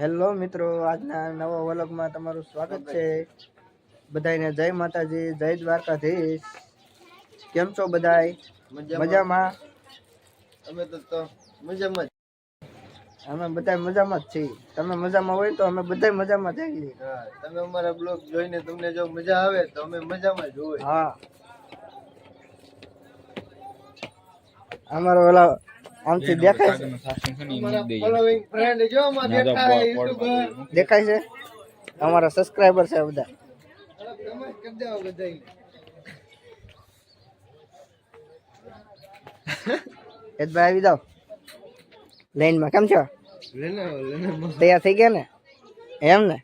Hello મિત્રો આજના નવા વલગમાં તમારું સ્વાગત છે. બધાને જય માતાજી જય દ્વારકાધીશ. કેમ છો બધાય? મજામાં. અમે તો મજામાં. અમે બધા મજામાં જ છીએ. તમે મજામાં હોય તો અમે બધા મજામાં જઈએ હા તમે અમારા બ્લોગ જોઈને તમને જો મજા આવે તો અમે મજામાં જ હોય. હા. અમારો ઓલા આમથી દેખાય દેખાય છે? અમારા સબસ્ક્રાઈબર છે બધા. હેતભાઈ આવી જાઓ. લાઈનમાં કેમ છો. તૈયાર થઈ ગયા ને? એમ ને?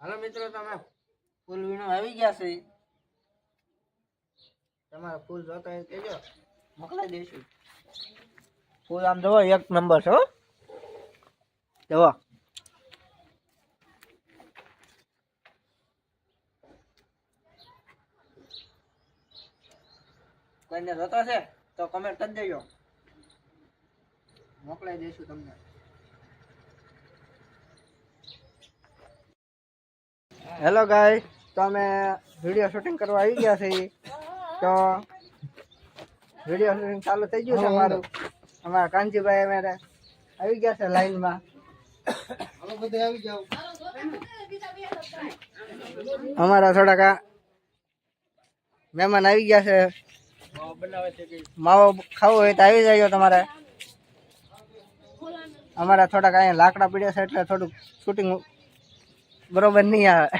હાલો મિત્રો તમે ફૂલ વીણો આવી ગયા છે. તમારા ફૂલ જોતા હોય કહેજો મોકલાઈ દઈશું ફૂલ આમ જોવો એક નંબર છે હો. કોઈને જોતો છે તો કમેન્ટ કરી દેજો. મોકલાઈ દઈશું તમને. હેલો ગાય તો અમે વીડિયો શૂટિંગ કરવા આવી ગયા છીએ. તો વીડિયો શૂટિંગ ચાલુ થઈ ગયું છે અમારું. અમારા કાનજીભાઈ અમારે આવી ગયા છે લાઈનમાં. અમારા થોડાક મહેમાન આવી ગયા છે. માવો ખાવો હોય તો આવી જાય તમારે. અમારા થોડાક અહીંયા લાકડા પીડ્યા છે એટલે થોડુંક શૂટિંગ બરોબર નહીં આવે.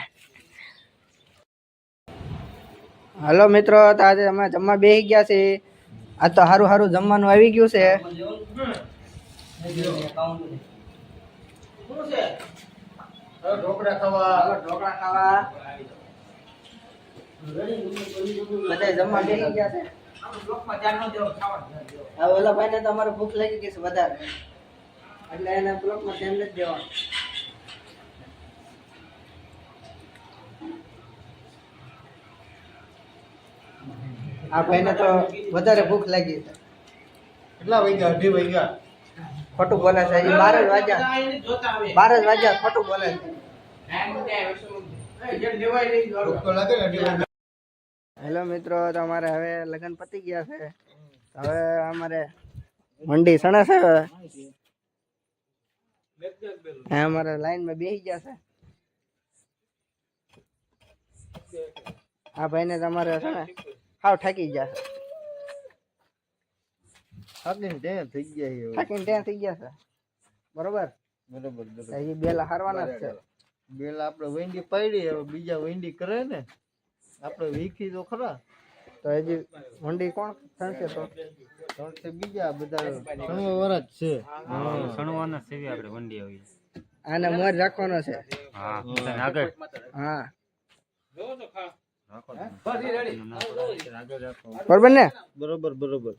હલો મિત્રો, તો આજે અમે જમવા બેસી ગયા છે આ તો સારું સારું જમવાનું આવી ગયું છે. ઓલા ભાઈ ને તો અમારે ભૂખ લાગી ગઈ છે વધારે. એટલે એને બ્લોકમાં ધ્યાન નથી દેવાનું. આ ભાઈને તો વધારે ભૂખ લાગી. છે કેટલા વાગ્યા? અઢી વાગ્યા. ખોટું બોલે છે. એ બાર જ વાગ્યા. બાર જ વાગ્યા ખોટું બોલે છે. હેલો મિત્રો તમારે હવે લગ્ન પતી ગયા છે. હવે અમારે મંડી સણે છે હવે. હા અમારે લાઈનમાં બેસી ગયા છે. આ ભાઈને તમારે છે ને હાવ થાકી ગયા છે થાકીને ત્યાં થઈ ગયા છે. થાકીને ત્યાં થઈ ગયા છે બરોબર બરોબર હજી બેલા હારવાના જ છે બેલા આપણે વેંડી પડી હવે બીજા વેંડી કરે ને આપણે વીખી તો ખરા તો હજી વંડી કોણ થશે તો ત્રણ તે બીજા બધા ત્રણ વરસ છે સણવાના સેવી આપણે વંડી આવી આને મોર રાખવાનો છે હા આગળ હા રાખો બરોબર ને? બરોબર બરોબર.